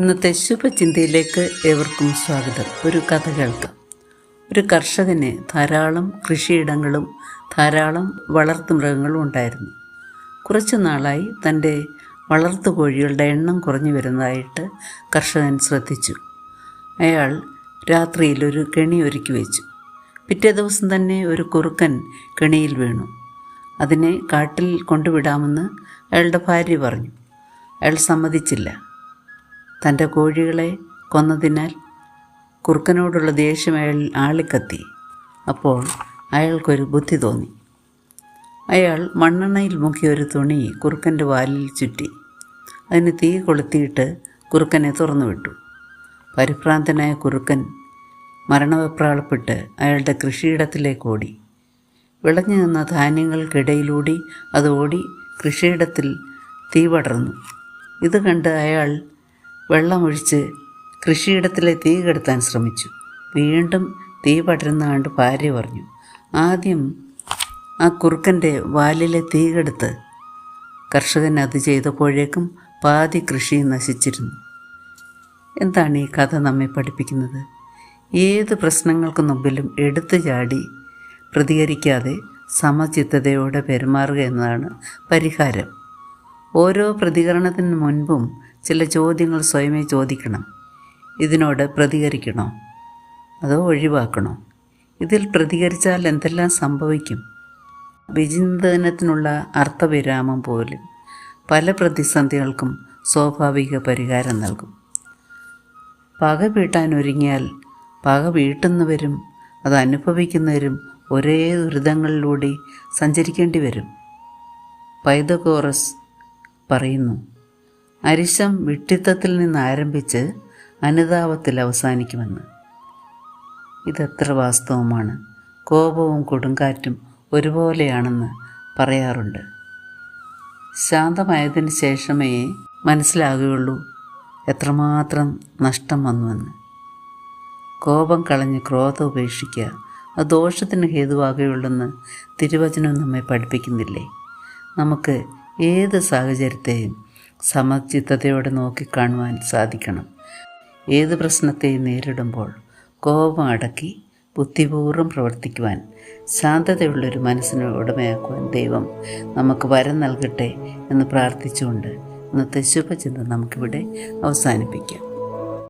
ഇന്നത്തെ ശുഭചിന്തയിലേക്ക് ഏവർക്കും സ്വാഗതം. ഒരു കഥ കേൾക്കാം. ഒരു കർഷകന് ധാരാളം കൃഷിയിടങ്ങളും ധാരാളം വളർത്തുമൃഗങ്ങളും ഉണ്ടായിരുന്നു. കുറച്ചു നാളായി തന്റെ വളർത്തു കോഴികളുടെ എണ്ണം കുറഞ്ഞു വരുന്നതായിട്ട് കർഷകൻ ശ്രദ്ധിച്ചു. അയാൾ രാത്രിയിൽ ഒരു കെണി ഒരുക്കി വെച്ചു. പിറ്റേ ദിവസം തന്നെ ഒരു കുറുക്കൻ കെണിയിൽ വീണു. അതിനെ കാട്ടിൽ കൊണ്ടുവിടാമെന്ന് അയാളുടെ ഭാര്യ പറഞ്ഞു. അയാൾ സമ്മതിച്ചില്ല. തന്റെ കോഴികളെ കൊന്നതിനാൽ കുറുക്കനോടുള്ള ദേഷ്യം അയാൾ ആളിക്കത്തി. അപ്പോൾ അയാൾക്കൊരു ബുദ്ധി തോന്നി. അയാൾ മണ്ണെണ്ണയിൽ മുക്കിയ ഒരു തുണി കുറുക്കന്റെ വാലിൽ ചുറ്റി. അതിന് തീ കൊളുത്തിയിട്ട് കുറുക്കനെ തുറന്നു വിട്ടു. പരിഭ്രാന്തനായ കുറുക്കൻ മരണവെപ്രാളപ്പെട്ട് അയാളുടെ കൃഷിയിടത്തിലേക്ക് ഓടി. വിളഞ്ഞു നിന്ന ധാന്യങ്ങൾക്കിടയിലൂടി അത് ഓടി കൃഷിയിടത്തിൽ തീ പടർന്നു. ഇത് കണ്ട് അയാൾ വെള്ളമൊഴിച്ച് കൃഷിയിടത്തിലെ തീ കെടുത്താൻ ശ്രമിച്ചു. വീണ്ടും തീ പടരുന്ന കണ്ട് ഭാര്യ പറഞ്ഞു ആദ്യം ആ കുറുക്കന്റെ വാലിലെ തീ കെടുത്ത് കർഷകൻ അത് ചെയ്തപ്പോഴേക്കും പാതി കൃഷി നശിച്ചിരുന്നു. എന്താണ് ഈ കഥ നമ്മെ പഠിപ്പിക്കുന്നത്? ഏത് പ്രശ്നങ്ങൾക്ക് മുമ്പിലും എടുത്തു ചാടി പ്രതികരിക്കാതെ സമചിത്തതയോടെ പെരുമാറുക എന്നതാണ് പരിഹാരം. ഓരോ പ്രതികരണത്തിന് മുൻപും ചില ചോദ്യങ്ങൾ സ്വയമേ ചോദിക്കണം. ഇതിനോട് പ്രതികരിക്കണോ? അതോ ഒഴിവാക്കണോ? ഇതിൽ പ്രതികരിച്ചാൽ എന്തെല്ലാം സംഭവിക്കും? വിചിന്തനത്തിനുള്ള അർത്ഥവിരാമം പോലും പല പ്രതിസന്ധികൾക്കും സ്വാഭാവിക പരിഹാരം നൽകും. പക വീട്ടാൻ ഒരുങ്ങിയാൽ പക വീട്ടുന്നവരും അത് അനുഭവിക്കുന്നവരും ഒരേ ദുരിതങ്ങളിലൂടെ സഞ്ചരിക്കേണ്ടി വരും. പൈതകോറസ് പറയുന്നു. അരിശം വിട്ടിത്തത്തിൽ നിന്ന് ആരംഭിച്ച് അനുതാപത്തിൽ അവസാനിക്കുമെന്ന്. ഇതെത്ര വാസ്തവമാണ്. കോപവും കൊടുങ്കാറ്റും ഒരുപോലെയാണെന്ന് പറയാറുണ്ട്. ശാന്തമായതിന് ശേഷമേ മനസ്സിലാകുകയുള്ളൂ എത്രമാത്രം നഷ്ടം വന്നുവെന്ന്. കോപം കളഞ്ഞ് ക്രോധം ഉപേക്ഷിക്കുക അത് ദോഷത്തിന് ഹേതുവാകുകയുള്ളെന്ന് തിരുവചനം നമ്മെ പഠിപ്പിക്കുന്നില്ലേ? നമുക്ക് ഏത് സാഹചര്യത്തെയും സമചിത്തതയോടെ നോക്കിക്കാണുവാൻ സാധിക്കണം. ഏത് പ്രശ്നത്തെയും നേരിടുമ്പോൾ കോപം അടക്കി ബുദ്ധിപൂർവം പ്രവർത്തിക്കുവാൻ ശാന്തതയുള്ളൊരു മനസ്സിനെ ഉടമയാക്കുവാൻ ദൈവം നമുക്ക് വരം നൽകട്ടെ എന്ന് പ്രാർത്ഥിച്ചുകൊണ്ട് ഇന്നത്തെ ശുഭചിന്ത നമുക്കിവിടെ അവസാനിപ്പിക്കാം.